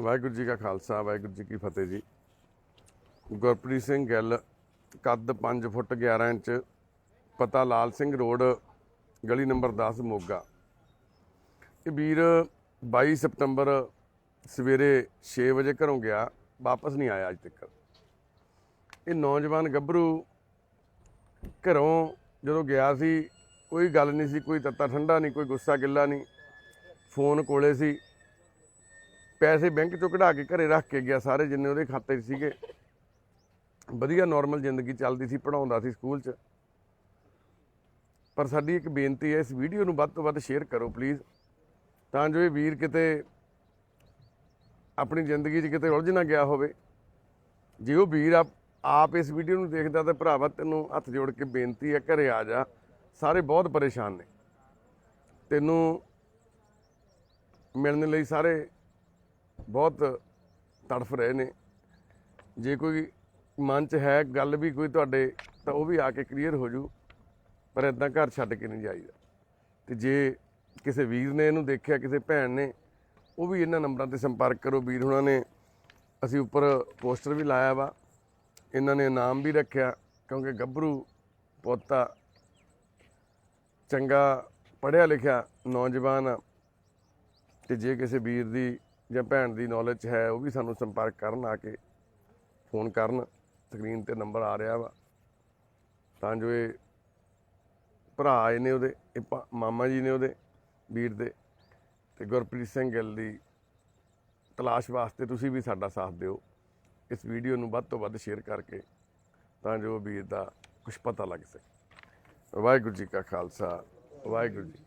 ਵਾਹਿਗੁਰੂ ਜੀ ਕਾ ਖਾਲਸਾ, ਵਾਹਿਗੁਰੂ ਜੀ ਕੀ ਫਤਿਹ ਜੀ। ਗੁਰਪ੍ਰੀਤ ਸਿੰਘ ਗਿੱਲ ਕੱਦ 5 ਫੁੱਟ 11 ਇੰਚ, ਪਤਾ ਲਾਲ ਸਿੰਘ ਰੋਡ, ਗਲੀ ਨੰਬਰ 10 ਮੋਗਾ। ਇਹ ਵੀਰ 22 ਸਤੰਬਰ ਸਵੇਰੇ 6 ਵਜੇ ਘਰੋਂ ਗਿਆ, ਵਾਪਸ ਨਹੀਂ ਆਇਆ ਅੱਜ ਤੱਕ। ਇਹ ਨੌਜਵਾਨ ਗੱਭਰੂ ਘਰੋਂ ਜਦੋਂ ਗਿਆ ਸੀ, ਕੋਈ ਗੱਲ ਨਹੀਂ ਸੀ, ਕੋਈ ਤੱਤਾ ਠੰਡਾ ਨਹੀਂ, ਕੋਈ ਗੁੱਸਾ ਗਿੱਲਾ ਨਹੀਂ। ਫੋਨ ਕੋਲੇ ਸੀ। ਪੈਸੇ ਬੈਂਕ ਚੋਂ ਕਢਾ ਕੇ ਘਰੇ ਰੱਖ ਕੇ ਗਿਆ, ਸਾਰੇ ਜਿੰਨੇ ਉਹਦੇ ਖਾਤੇ 'ਚ ਸੀਗੇ। ਵਧੀਆ ਨਾਰਮਲ ਜ਼ਿੰਦਗੀ ਚੱਲਦੀ ਸੀ ਪੜਾਉਂਦਾ ਸੀ ਸਕੂਲ 'ਚ। ਪਰ ਸਾਡੀ ਇੱਕ ਬੇਨਤੀ ਹੈ, ਇਸ ਵੀਡੀਓ ਨੂੰ ਵੱਧ ਤੋਂ ਵੱਧ ਸ਼ੇਅਰ ਕਰੋ ਪਲੀਜ਼ ਤਾਂ ਜੋ ਇਹ ਵੀਰ ਕਿਤੇ ਆਪਣੀ ਜ਼ਿੰਦਗੀ 'ਚ ਕਿਤੇ ਉਲਝ ਨਾ ਗਿਆ ਹੋਵੇ। ਜੇ ਉਹ ਵੀਰ ਆਪ ਆਪ ਇਸ ਵੀਡੀਓ ਨੂੰ ਦੇਖਦਾ ਤਾਂ ਭਰਾਵਾ ਤੈਨੂੰ ਹੱਥ ਜੋੜ ਕੇ ਬੇਨਤੀ ਹੈ, ਘਰੇ ਆ ਜਾ। ਸਾਰੇ ਬਹੁਤ ਪਰੇਸ਼ਾਨ ਨੇ। ਤੈਨੂੰ ਮਿਲਣ ਲਈ ਸਾਰੇ ਬਹੁਤ ਤੜਫ ਰਹੇ ਨੇ। ਜੇ ਕੋਈ ਮਨ 'ਚ ਹੈ ਗੱਲ ਵੀ ਕੋਈ ਤੁਹਾਡੇ, ਤਾਂ ਉਹ ਵੀ ਆ ਕੇ ਕਲੀਅਰ ਹੋ ਜੂ, ਪਰ ਇਦਾਂ ਘਰ ਛੱਡ ਕੇ ਨਹੀਂ ਜਾਈਦਾ। ਤੇ ਜੇ ਕਿਸੇ ਵੀਰ ਨੇ ਇਹਨੂੰ ਦੇਖਿਆ, ਕਿਸੇ ਭੈਣ ਨੇ, ਉਹ ਵੀ ਇਹਨਾਂ ਨੰਬਰਾਂ ਤੇ ਸੰਪਰਕ ਕਰੋ। ਵੀਰ ਹੁਣਾਂ ਨੇ ਅਸੀਂ ਉੱਪਰ ਪੋਸਟਰ ਵੀ ਲਾਇਆ ਵਾ। ਇਹਨਾਂ ਨੇ ਨਾਮ ਵੀ ਰੱਖਿਆ, ਕਿਉਂਕਿ ਗੱਭਰੂ ਪੋਤਾ ਚੰਗਾ ਪੜ੍ਹਿਆ ਲਿਖਿਆ ਨੌਜਵਾਨ ਆ। ਤੇ ਜੇ ਕਿਸੇ ਵੀਰ ਦੀ ਜਾਂ ਭੈਣ ਦੀ ਨੌਲੇਜ ਹੈ, ਉਹ ਵੀ ਸਾਨੂੰ ਸੰਪਰਕ ਕਰਨ ਆ ਕੇ ਫੋਨ ਕਰਨ ਸਕਰੀਨ ਤੇ ਨੰਬਰ ਆ ਰਿਹਾ ਵਾ। ਤਾਂ ਜੋ ਇਹ ਭਰਾ ਆਏ ਨੇ ਉਹਦੇ, ਇਹ ਭਾ- ਮਾਮਾ ਜੀ ਨੇ ਉਹਦੇ, ਵੀਰ ਦੇ, ਤੇ ਗੁਰਪ੍ਰੀਤ ਸਿੰਘ ਗਿੱਲ ਦੀ ਤਲਾਸ਼ ਵਾਸਤੇ ਤੁਸੀਂ ਵੀ ਸਾਡਾ ਸਾਥ ਦਿਓ। ਇਸ ਵੀਡੀਓ ਨੂੰ ਵੱਧ ਤੋਂ ਵੱਧ ਸ਼ੇਅਰ ਕਰਕੇ ਤਾਂ ਜੋ ਵੀਰ ਦਾ ਕੁਝ ਪਤਾ ਲੱਗ ਸਕੇ। ਵਾਹਿਗੁਰੂ ਜੀ ਕਾ ਖਾਲਸਾ, ਵਾਹਿਗੁਰੂ ਜੀ